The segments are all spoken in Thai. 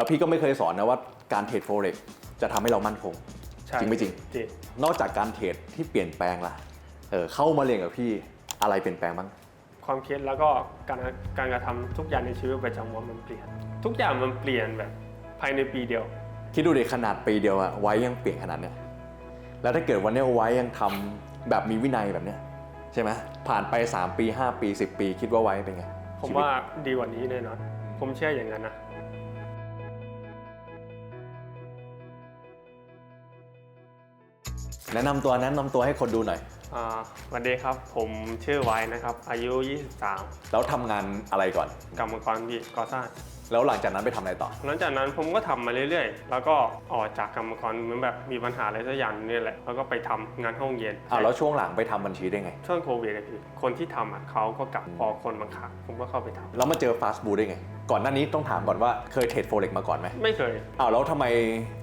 แล้วพี่ก็ไม่เคยสอนนะว่าการเทรดโฟเร็กจะทำให้เรามั่นคง ใช่จริงไม่จริงจริงนอกจากการเทรดที่เปลี่ยนแปลงล่ะเออเข้ามาเรียนกับพี่อะไรเปลี่ยนแปลงบ้าง ความคิดแล้วก็การการกระทำทุกอย่างในชีวิตประจำวันมันเปลี่ยน ทุกอย่างมันเปลี่ยนแบบภายในปีเดียว คิดดูดิขนาดปีเดียวอะไว้ยังเปลี่ยนขนาดเนี้ยแล้วถ้าเกิดวันเนี้ยไว้ยังทำแบบมีวินัยแบบเนี้ยใช่ไหมผ่านไป 3 ปี 5 ปี 10 ปี คิดว่าไว้เป็นไงผมชีตว่าดีกว่านี้แน่นอน ผมเชื่ออย่างนั้นนะ แนะนำตัวแนะนำตัวให้คนดูหน่อย อ่าสวัสดีครับ ผมชื่อไว้นะครับ อายุแล้วทำงานอะไรก่อน23กรรมกรวิก่อสร้างแล้วหลังจากนั้นไปทำอะไรต่อ หลังจากนั้นผมก็ทำมาเรื่อยๆ แล้วก็ออกจากกรรมกรเหมือนแบบมีปัญหาอะไรสักอย่างนี่แหละ แล้วก็ไปทำงานห้องเย็นอ้าวแล้วช่วงหลังไปทำบัญชีได้ไง ช่วงโควิดอะพี่คนที่ทำอะเขาก็กลับพอคนบังคับผมก็เข้าไปทำแล้วมาเจอฟาสต์บูได้ไง ก่อนหน้านี้ต้องถามก่อนว่าเคยเทรดโฟเร็กมาก่อนไหมไม่เคย อ้าวแล้วทำไม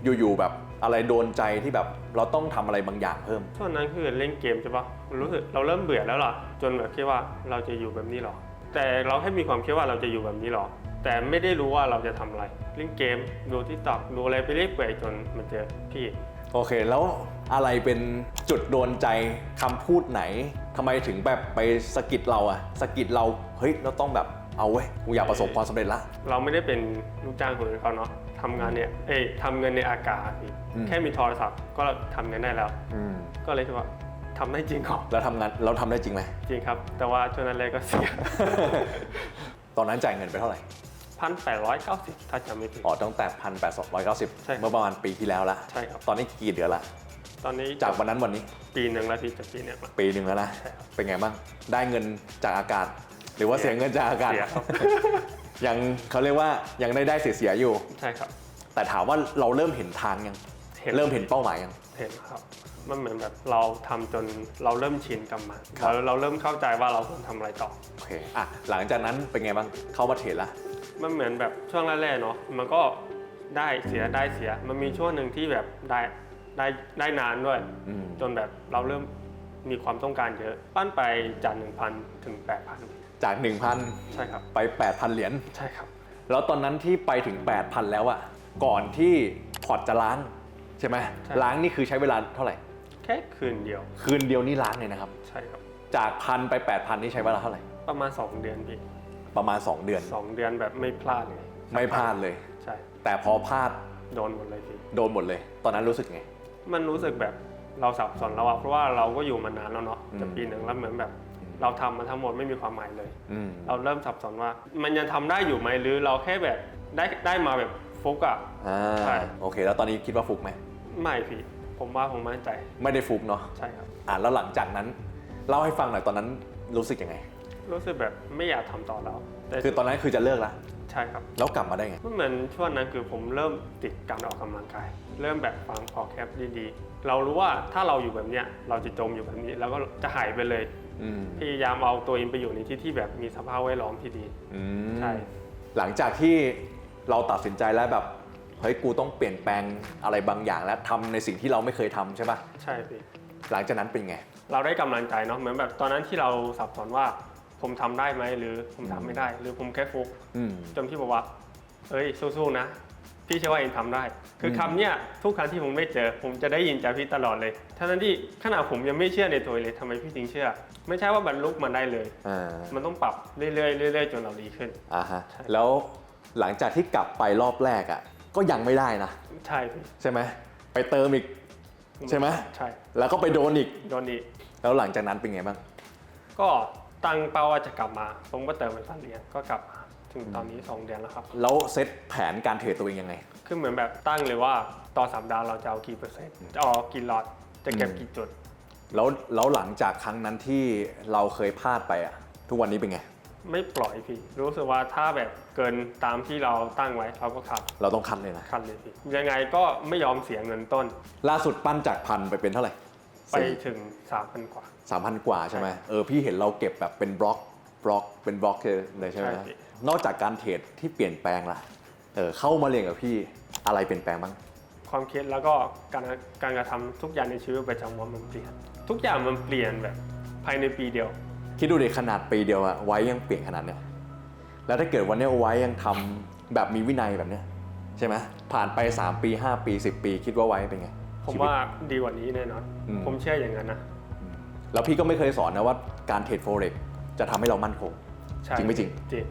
อยู่ๆแบบ อะไรโดนใจที่แบบเราต้องทำอะไรบางอย่างเพิ่ม ช่วงนั้นคือเล่นเกมใช่ปะรู้สึกเราเริ่มเบื่อแล้วล่ะจนแบบคิดว่าเราจะอยู่แบบนี้หรอ แต่เราแค่มีความคิดว่าเราจะอยู่แบบนี้หรอ แต่ไม่ได้รู้ว่าเราจะทำอะไรเล่นเกมดูทิกตอกดูอะไรไปเรื่อยเปื่อยจนมาเจอพี่ โอเค แล้วอะไรเป็นจุดโดนใจคำพูดไหนทำไมถึงแบบไปสะกิดเราอะสะกิดเราเฮ้ยเราต้องแบบเอาเว้ยกูอยากประสบความสำเร็จละ เราไม่ได้เป็นลูกจ้างคนอื่นเขาเนาะ ทำงานเนี่ยเอ้ยทำเงินในอากาศพี่อืม แค่มีโทรศัพท์ก็ทำเงินได้แล้ว อืมก็เลยคิดว่าทำได้จริงเหรอแล้วทำงานเราทำได้จริงไหม จริงครับ แต่ว่าช่วงนั้นเลยก็เสีย ตอนนั้นจ่ายเงินไปเท่าไหร่พันแปดร้อยเก้าสิบถ้าจำไม่ผิด อ๋อตั้งแต่พันแปดร้อยเก้าสิบใช่เมื่อประมาณปีที่แล้วละใช่ครับ ตอนนี้กี่เดือนละตอนนี้จากวันนั้นวันนี้ปีหนึ่งแล้วพี่จะปีหนึ่งละ ปีหนึ่งแล้วนะ ใช่ครับเป็นไงบ้าง ได้เงินจากอากาศ หรือว่าเสีเสียยเงินจากอากาศ เสียครับ ยังเขาเรียกว่ายังได้ได้เสียเสียๆอยู่ ใช่ครับ แต่ถามว่าเราเริ่มเห็นทางยังเริ่มเห็นเป้าหมายยัง เห็นครับ มันเหมือนแบบเราทำจนเราเริ่มชินกับมันครับ เราเราเริ่มเข้าใจว่าเราควรทำอะไรต่อ โอเคอะหลังจากนั้นเป็นไงบ้างเข้ามาเทรดละ มันเหมือนแบบช่วงแรกๆเนาะมันก็ได้เสียได้เสีย มันมีช่วงหนึ่งที่แบบได้ได้ได้นานด้วย อืม จนแบบเราเริ่มมีความต้องการเยอะ ปั้นไปจาก1,000ถึง8,000 จาก 1,000 ใช่ครับ ไป 8,000 เหรียญ ใช่ครับ แล้วตอนนั้นที่ไปถึง 8,000 แล้วอะก่อนที่พอร์ตจะล้าง ใช่ไหมใช่ ล้างนี่คือใช้เวลาเท่าไหร่ แค่คืนเดียว คืนเดียวนี่ล้างเลยนะครับ ใช่ครับ จากพันไป 8,000 นี่ใช้เวลาเท่าไหร่ ประมาณ 2 เดือนพี่ประมาณ 2 เดือน สองเดือนแบบไม่พลาดเลย ไม่พลาดเลย ใช่ แต่พอพลาดโดนหมดเลยพี่ โดนหมดเลย ตอนนั้นรู้สึกไง มันรู้สึกแบบเราสับสนแล้วอะเพราะว่าเราก็อยู่มานานแล้วเนาะอืมจะปีหนึ่งแล้วเหมือนแบบ เราทำมาทั้งหมดไม่มีความหมายเลยอืมเราเริ่มสับสนว่า มันยังทำได้อยู่ไหมหรือเราแค่แบบได้ได้มาแบบฟุกอะอ่าใช่โอเค แล้วตอนนี้คิดว่าฟุกไหมไม่พี่ผมว่าผมมั่นใจ ไม่ได้ฟุกเนาะใช่ครับอะแล้วหลังจากนั้นเล่าให้ฟังหน่อยตอนนั้นรู้สึกยังไง รู้สึกแบบไม่อยากทำต่อแล้วแต่คือตอนนั้นคือจะเลิกละใช่ครับแล้วกลับมาได้ไงมันเหมือนช่วงนั้นคือผมเริ่มติดการออกกำลังกาย เริ่มแบบฟังพอแคปดีๆเรารู้ว่าถ้าเราอยู่แบบเนี้ยเราจะจมอยู่แบบนี้แล้วก็จะหายไปเลยอืม พยายามเอาตัวเองไปอยู่ในที่ที่แบบมีสภาพแวดล้อมที่ดีอืมใช่หลังจากที่เราตัดสินใจแล้วแบบเฮ้ยกูต้องเปลี่ยนแปลงอะไรบางอย่าง แล้วทำในสิ่งที่เราไม่เคยทำใช่ปะใช่พี่หลังจากนั้นเป็นไง เราได้กำลังใจเนาะเหมือนแบบตอนนั้นที่เราสับสนว่าผมทำได้ไหมหรือผมทำไม่ได้ หรือผมแค่ฟุกอืมจนพี่บอกว่าเอ้ยสู้ๆนะ พี่เชื่อว่าเองทำได้ คือคำเนี้ยทุกครั้งที่ผมไม่เจอ ผมจะได้ยินจากพี่ตลอดเลยทั้งนั้นที่ขนาดผมยังไม่เชื่อในตัวเองเลยทำไมพี่ถึงเชื่อ ไม่ใช่ว่าบรรลุมันได้เลย อ่ามันต้องปรับเรื่อยๆเรื่อยๆจนเราดีขึ้น อ่าฮะใช่แล้วหลังจากที่กลับไปรอบแรกอะก็ยังไม่ได้นะใช่พี่ใช่ไหมไปเติมอีก ใช่ไหม ใช่แล้วก็ไปโดนอีก โดนอีกแล้วหลังจากนั้นเป็นไงบ้าง ก็ตั้งเป้าว่าจะกลับมา ผมก็เติมไปพันเหรียญก็กลับมา ถึงตอนนี้ 2 เดือนแล้วครับ แล้วเซตแผนการเทรดตัวเองยังไง คือเหมือนแบบตั้งเลยว่าต่อสัปดาห์เราจะเอากี่เปอร์เซ็นต์จะเอากี่ล็อตจะเก็บอืมกี่จุด แล้วแล้วหลังจากครั้งนั้นที่เราเคยพลาดไปอะทุกวันนี้เป็นไง ไม่ปล่อยพี่ รู้สึกว่าถ้าแบบเกินตามที่เราตั้งไว้เราก็ขับเราต้องคัดเลยนะคันเลยพี่ยังไงก็ไม่ยอมเสียเงินต้น ล่าสุดปั้นจากพันไปเป็นเท่าไหร่ไปถึงสามพันกว่าสามพันกว่าใช่ไหมเออพี่เห็นเราเก็บแบบเป็นบล็อก บล็อกเป็นบล็อกเลยใช่ไหมใช่พี่นอกจากการเทรดที่เปลี่ยนแปลงล่ะเออเข้ามาเรียนกับพี่อะไรเปลี่ยนแปลงบ้าง ความคิดแล้วก็การการกระทำทุกอย่างในชีวิตประจำวันมันเปลี่ยน ทุกอย่างมันเปลี่ยนแบบภายในปีเดียว คิดดูดิขนาดปีเดียวอะไว้ยังเปลี่ยนขนาดเนี้ยแล้วถ้าเกิดวันเนี้ยไว้ยังทำแบบมีวินัยแบบเนี้ยใช่ไหมผ่านไป 3 ปี 5 ปี 10 ปีคิดว่าไว้เป็นไงผมชีวิตว่าดีกว่านี้แน่นอน อืม ผมเชื่ออย่างนั้นนะ แล้วพี่ก็ไม่เคยสอนนะว่าการเทรดโฟเร็ก จะทำให้เรามั่นคงใช่จริงไม่จริงจริง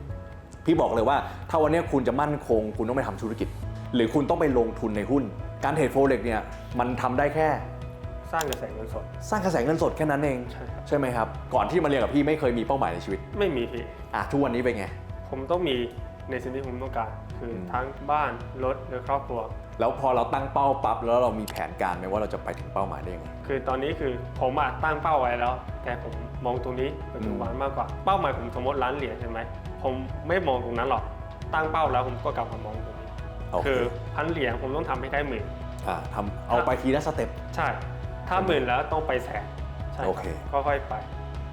พี่บอกเลยว่าถ้าวันนี้คุณจะมั่นคง คุณต้องไปทำธุรกิจ หรือคุณต้องไปลงทุนในหุ้น การเทรดโฟเร็กเนี่ยมันทำได้แค่ สร้างกระแสเงินสด สร้างกระแสเงินสดแค่นั้นเองใช่ครับใช่ไหมครับ ก่อนที่มาเรียนกับพี่ไม่เคยมีเป้าหมายในชีวิต ไม่มีพี่อะทุกวันนี้เป็นไง ผมต้องมีในสิ่งที่ผมต้องการ คืออมทั้งบ้านรถและครอบครัว แล้วพอเราตั้งเป้าปั๊บแล้วเรามีแผนการไหมว่าเราจะไปถึงเป้าหมายได้ยังไง คือตอนนี้คือผมอะตั้งเป้าไว้แล้ว แต่ผมมองตรงนี้ปัจจุบันมากกว่าเป้าหมายผมสมมติล้านเหรียญใช่ไหมผมไม่มองตรงนั้นหรอกตั้งเป้าแล้วผมก็กลับมามองตรงนี้โอเคคือพันเหรียญผมต้องทำให้ได้หมื่น อ่าทำเอาไปทีละสเต็ป ใช่ ถ้าหมื่นแล้วต้องไปแสนใช่รับโอเคก็ค่อยไป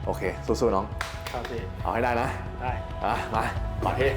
โอเค สู้ๆน้อง ครับพี่เอาให้ได้นะได้ อะมาก่อนที่